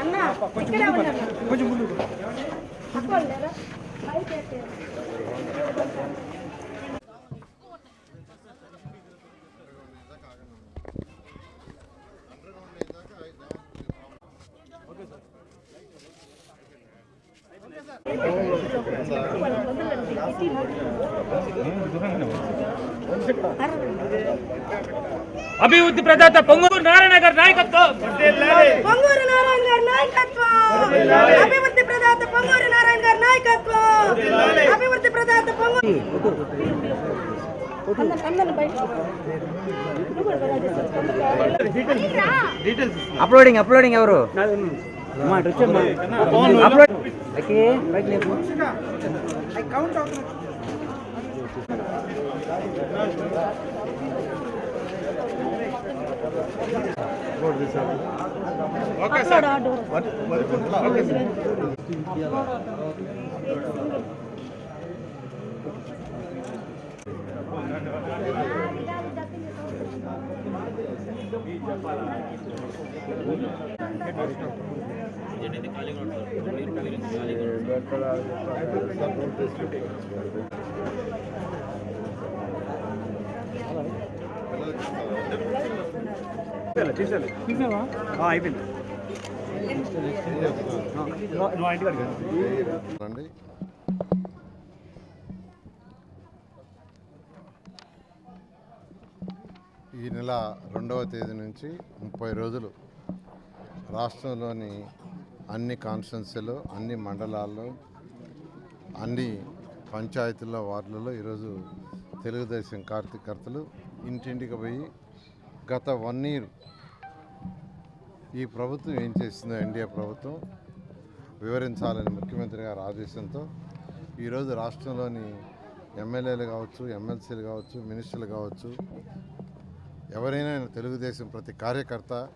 అన్నా ఉన్నారు కొంచెం ముందు అభివృద్ధి ప్రదాత పొంగూరు నారాయణ గారి నాయకత్వం. పొంగూరు నారాయణ గారి నాయకత్వం. అభివృద్ధి ప్రదాత పొంగూరు నారాయణ గారి నాయకత్వం. అభివృద్ధి ప్రదాత పొంగూరు అప్లోడింగ్ అప్లోడింగ్ ఎవరు? ఓకే రైట్ అయిపోయింది. నువ్వు ఇంటికి అడిగాను ఈ నెల రెండవ తేదీ నుంచి ముప్పై రోజులు రాష్ట్రంలోని అన్ని కాన్స్టిట్యున్సీలు అన్ని మండలాల్లో అన్ని పంచాయతీల్లో వార్డులలో ఈరోజు తెలుగుదేశం కార్యకర్తలు ఇంటింటికి పోయి గత వన్ ఇయర్ ఈ ప్రభుత్వం ఏం చేసిందో ఎన్డీఏ ప్రభుత్వం వివరించాలని ముఖ్యమంత్రి గారి ఆదేశంతో ఈరోజు రాష్ట్రంలోని ఎమ్మెల్యేలు కావచ్చు ఎమ్మెల్సీలు కావచ్చు మినిస్టర్లు కావచ్చు ఎవరైనా తెలుగుదేశం ప్రతి కార్యకర్త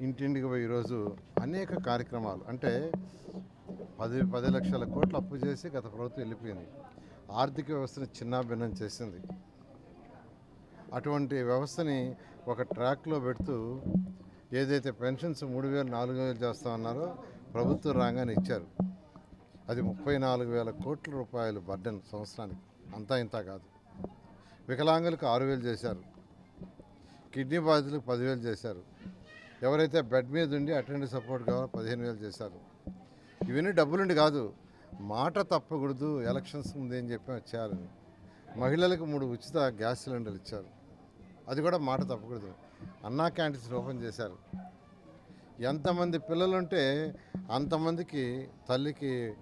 ఇంటింటికి పోయి ఈరోజు అనేక కార్యక్రమాలు అంటే పది పది లక్షల కోట్లు అప్పు చేసి గత ప్రభుత్వం వెళ్ళిపోయింది. ఆర్థిక వ్యవస్థను చిన్నాభిన్నం చేసింది. అటువంటి వ్యవస్థని ఒక ట్రాక్లో పెడుతూ ఏదైతే పెన్షన్స్ మూడు వేలు నాలుగు వేలు చేస్తా ఉన్నారో ప్రభుత్వం రాగానే ఇచ్చారు. అది ముప్పై నాలుగు వేల కోట్ల రూపాయలు బర్డెన్ సంవత్సరానికి. అంతా ఇంత కాదు. వికలాంగులకు ఆరు వేలు చేశారు. కిడ్నీ బాధితులకు పదివేలు చేశారు. ఎవరైతే బెడ్ మీద ఉండి అటెండ్ సపోర్ట్ కావాలో పదిహేను వేలు చేశారు. ఇవన్నీ డబ్బులుండి కాదు మాట తప్పకూడదు ఎలక్షన్స్ ముందు అని చెప్పి వచ్చారని మహిళలకు మూడు ఉచిత గ్యాస్ సిలిండర్లు ఇచ్చారు. అది కూడా మాట తప్పకూడదు. అన్నా క్యాంటీన్స్ ఓపెన్ చేశారు. ఎంతమంది పిల్లలుంటే అంతమందికి తల్లికి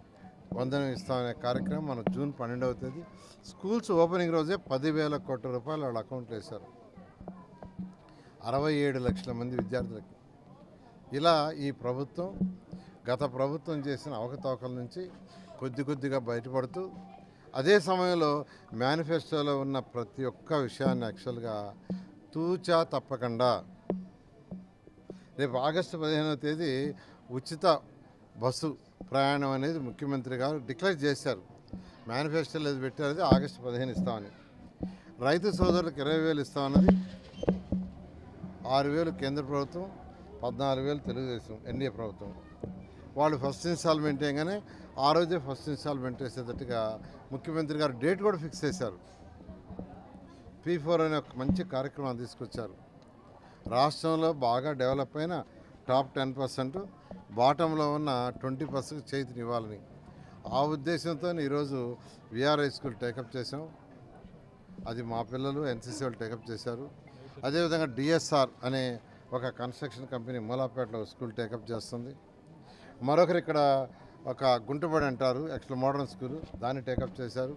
వందనం ఇస్తామనే కార్యక్రమం మన జూన్ పన్నెండవ తేదీ. స్కూల్స్ ఓపెనింగ్ రోజే పదివేల కోట్ల రూపాయలు వాళ్ళ అకౌంట్లో వేశారు. అరవై ఏడు లక్షల మంది విద్యార్థులకి. ఇలా ఈ ప్రభుత్వం గత ప్రభుత్వం చేసిన అవకతవకల నుంచి కొద్ది కొద్దిగా బయటపడుతూ అదే సమయంలో మేనిఫెస్టోలో ఉన్న ప్రతి ఒక్క విషయాన్ని యాక్చువల్గా తూచా తప్పకుండా రేపు ఆగస్టు పదిహేనవ తేదీ ఉచిత బస్సు ప్రయాణం అనేది ముఖ్యమంత్రి గారు డిక్లేర్ చేశారు. మేనిఫెస్టోలో అది పెట్టారు ఆగస్టు పదిహేను ఇస్తామని. రైతు సోదరులకు ఇరవై వేలు ఇస్తామన్నది ఆరు వేలు కేంద్ర ప్రభుత్వం పద్నాలుగు వేలు తెలుగుదేశం ఎన్డీఏ ప్రభుత్వం. వాళ్ళు ఫస్ట్ ఇన్స్టాల్మెంట్ వేయగానే ఆ రోజే ఫస్ట్ ఇన్స్టాల్మెంట్ వేసేటట్టుగా ముఖ్యమంత్రి గారు డేట్ కూడా ఫిక్స్ చేశారు. పీ ఫోర్ అనే ఒక మంచి కార్యక్రమం తీసుకొచ్చారు. రాష్ట్రంలో బాగా డెవలప్ అయిన టాప్ టెన్ పర్సెంట్ బాటంలో ఉన్న ట్వంటీ పర్సెంట్ చేతిని ఇవ్వాలని. ఆ ఉద్దేశంతో ఈరోజు విఆర్ఐ స్కూల్ టేకప్ చేసాం అది మా పిల్లలు ఎన్సీసీ వాళ్ళు టేకప్ చేశారు. అదేవిధంగా డిఎస్ఆర్ అనే ఒక కన్స్ట్రక్షన్ కంపెనీ మూలాపేటలో స్కూల్ టేకప్ చేస్తుంది. మరొకరు ఇక్కడ ఒక గుంటబడి అంటారు యాక్చువల్ మోడర్న్ స్కూల్ దాన్ని టేకప్ చేశారు.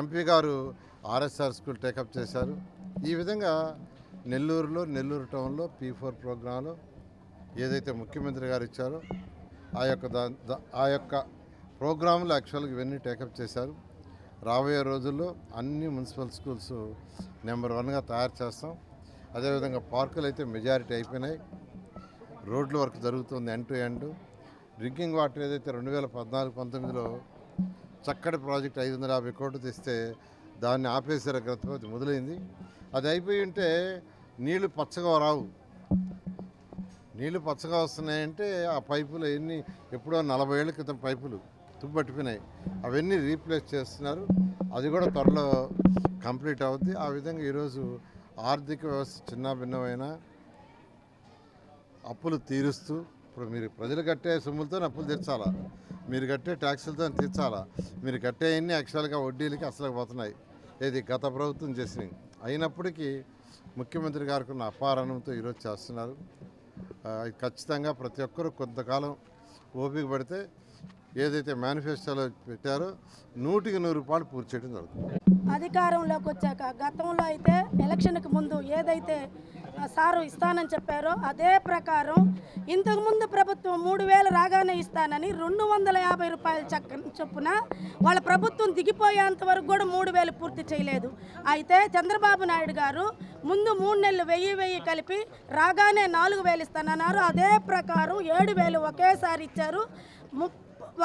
ఎంపీ గారు ఆర్ఎస్ఆర్ స్కూల్ టేకప్ చేశారు. ఈ విధంగా నెల్లూరులో నెల్లూరు టౌన్లో పీ ఫోర్ ప్రోగ్రాంలో ఏదైతే ముఖ్యమంత్రి గారు ఇచ్చారో ఆ యొక్క దా ఆ యొక్క ప్రోగ్రాంలు యాక్చువల్గా ఇవన్నీ టేకప్ చేశారు. రాబోయే రోజుల్లో అన్ని మున్సిపల్ స్కూల్స్ నెంబర్ వన్గా తయారు చేస్తాం. అదేవిధంగా పార్కులు అయితే మెజారిటీ అయిపోయినాయి. రోడ్ల వర్క్ జరుగుతుంది end to end. Drinking water ఏదైతే రెండు వేల పద్నాలుగు పంతొమ్మిదిలో చక్కటి ప్రాజెక్ట్ ఐదు వందల యాభై కోట్లు తెస్తే దాన్ని ఆపేసారు గతపతి మొదలైంది. అది అయిపోయి ఉంటే నీళ్ళు పచ్చగా రావు. నీళ్ళు పచ్చగా వస్తున్నాయంటే ఆ పైపులు ఎన్ని ఎప్పుడో నలభై ఏళ్ళ క్రితం పైపులు తుబ్బట్టిపోయినాయి అవన్నీ రీప్లేస్ చేస్తున్నారు. అది కూడా త్వరలో కంప్లీట్ అవుద్ది. ఆ విధంగా ఈరోజు ఆర్థిక వ్యవస్థ చిన్న భిన్నమైన అప్పులు తీరుస్తూ ఇప్పుడు మీరు ప్రజలు కట్టే సొమ్ములతో అప్పులు తీర్చాలా? మీరు కట్టే ట్యాక్సులతో తీర్చాలా? మీరు కట్టే అన్ని యాక్చువల్గా వడ్డీలకి అసలు పోతున్నాయి. ఇది గత ప్రభుత్వం చేసినవి. అయినప్పటికీ ముఖ్యమంత్రి గారికి ఉన్న అపారణంతో ఈరోజు చేస్తున్నారు. ఖచ్చితంగా ప్రతి ఒక్కరూ కొంతకాలం ఓపిక పడితే ఏదైతే మేనిఫెస్టోలో పెట్టారో నూటికి నూరు రూపాయలు పూర్తి చేయడం జరుగుతుంది. అధికారంలోకి వచ్చాక గతంలో అయితే ఎలక్షన్కి ముందు ఏదైతే సారు ఇస్తానని చెప్పారో అదే ప్రకారం ఇంతకుముందు ప్రభుత్వం మూడు వేలు రాగానే ఇస్తానని రెండు వందల యాభై రూపాయల చక్క చొప్పున వాళ్ళ ప్రభుత్వం దిగిపోయేంత వరకు కూడా మూడు వేలు పూర్తి చేయలేదు. అయితే చంద్రబాబు నాయుడు గారు ముందు మూడు నెలలు వెయ్యి వెయ్యి కలిపి రాగానే నాలుగు వేలు ఇస్తానన్నారు. అదే ప్రకారం ఏడు వేలు ఒకేసారి ఇచ్చారు.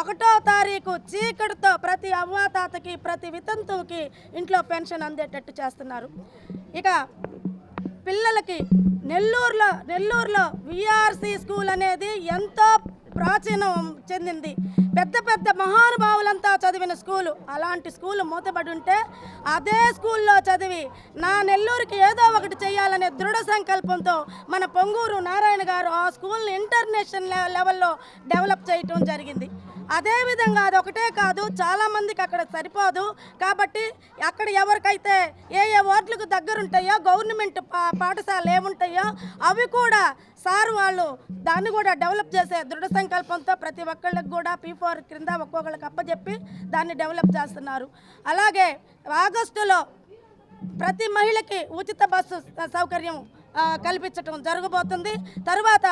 ఒకటో తారీఖు చీకటితో ప్రతి అవ్వాతాతకి ప్రతి వితంతువుకి ఇంట్లో పెన్షన్ అందేటట్టు చేస్తున్నారు. ఇక పిల్లలకి నెల్లూరులో నెల్లూరులో విఆర్సి స్కూల్ అనేది ఎంతో ప్రాచీనం చెందింది. పెద్ద పెద్ద మహానుభావులంతా చదివిన స్కూలు అలాంటి స్కూల్ మూతబడి ఉంటే అదే స్కూల్లో చదివి నా నెల్లూరుకి ఏదో ఒకటి చేయాలనే దృఢ సంకల్పంతో మన పొంగూరు నారాయణ గారు ఆ స్కూల్ని ఇంటర్నేషనల్ లెవెల్లో డెవలప్ చేయటం జరిగింది. అదేవిధంగా అది ఒకటే కాదు చాలామందికి అక్కడ సరిపోదు. కాబట్టి అక్కడ ఎవరికైతే ఏ ఏ వార్డులకు దగ్గరుంటాయో గవర్నమెంట్ పా- పాఠశాలలు ఏముంటాయో అవి కూడా సార్ వాళ్ళు దాన్ని కూడా డెవలప్ చేసే దృఢ సంకల్పంతో ప్రతి ఒక్కళ్ళకి కూడా పీ ఫోర్ క్రింద ఒక్కొక్కళ్ళకి అప్పచెప్పి దాన్ని డెవలప్ చేస్తున్నారు. అలాగే ఆగస్టులో ప్రతి మహిళకి ఉచిత బస్సు సౌకర్యం కల్పించటం జరగబోతుంది. తరువాత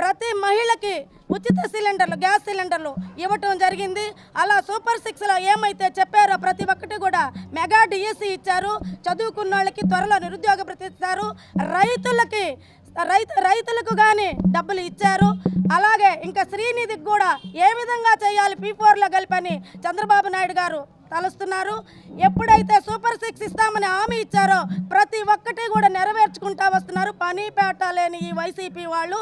ప్రతి మహిళకి ఉచిత సిలిండర్లు గ్యాస్ సిలిండర్లు ఇవ్వటం జరిగింది. అలా సూపర్ సిక్స్లో ఏమైతే చెప్పారో ప్రతి ఒక్కటి కూడా మెగా డిఎస్సి ఇచ్చారు. చదువుకున్న వాళ్ళకి త్వరలో నిరుద్యోగ ప్రతిస్తారు ఇస్తారు. రైతులకి రైతు రైతులకు కానీ డబ్బులు ఇచ్చారు. అలాగే ఇంకా శ్రీనిధికి కూడా ఏ విధంగా చేయాలి పీ ఫోర్లో కలిపని చంద్రబాబు నాయుడు గారు తలుస్తున్నారు. ఎప్పుడైతే సూపర్ సిక్స్ ఇస్తామని హామీ ఇచ్చారో ప్రతి ఒక్కటి కూడా నెరవేర్చుకుంటా వస్తున్నారు. పని పేట లేని ఈ వైసీపీ వాళ్ళు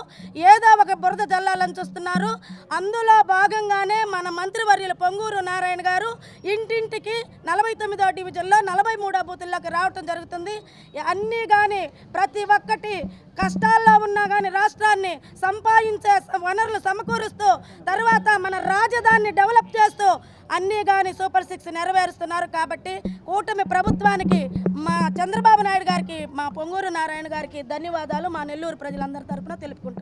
ఏదో ఒక బురద జల్లాలని చూస్తున్నారు. అందులో భాగంగానే మన మంత్రివర్యులు పొంగూరు నారాయణ గారు ఇంటింటికి నలభై తొమ్మిదో డివిజన్లో నలభై మూడో బూతుల్లోకి రావటం జరుగుతుంది. అన్నీ కానీ ప్రతి ఒక్కటి కష్టాల్లో ఉన్నా కానీ రాష్ట్రాన్ని సంపాదించే వనరులు సమకూరుస్తూ తర్వాత మన రాజధానిని డెవలప్ చేస్తూ అన్నీ కానీ సూపర్ సిక్స్ నెరవేరుస్తున్నారు కాబట్టి కూటమి ప్రభుత్వానికి మా చంద్రబాబు నాయుడు గారికి మా పొంగూరు నారాయణ గారికి ధన్యవాదాలు. మా నెల్లూరు ప్రజలందరి తరఫున తెలుపుకుంటున్నాం.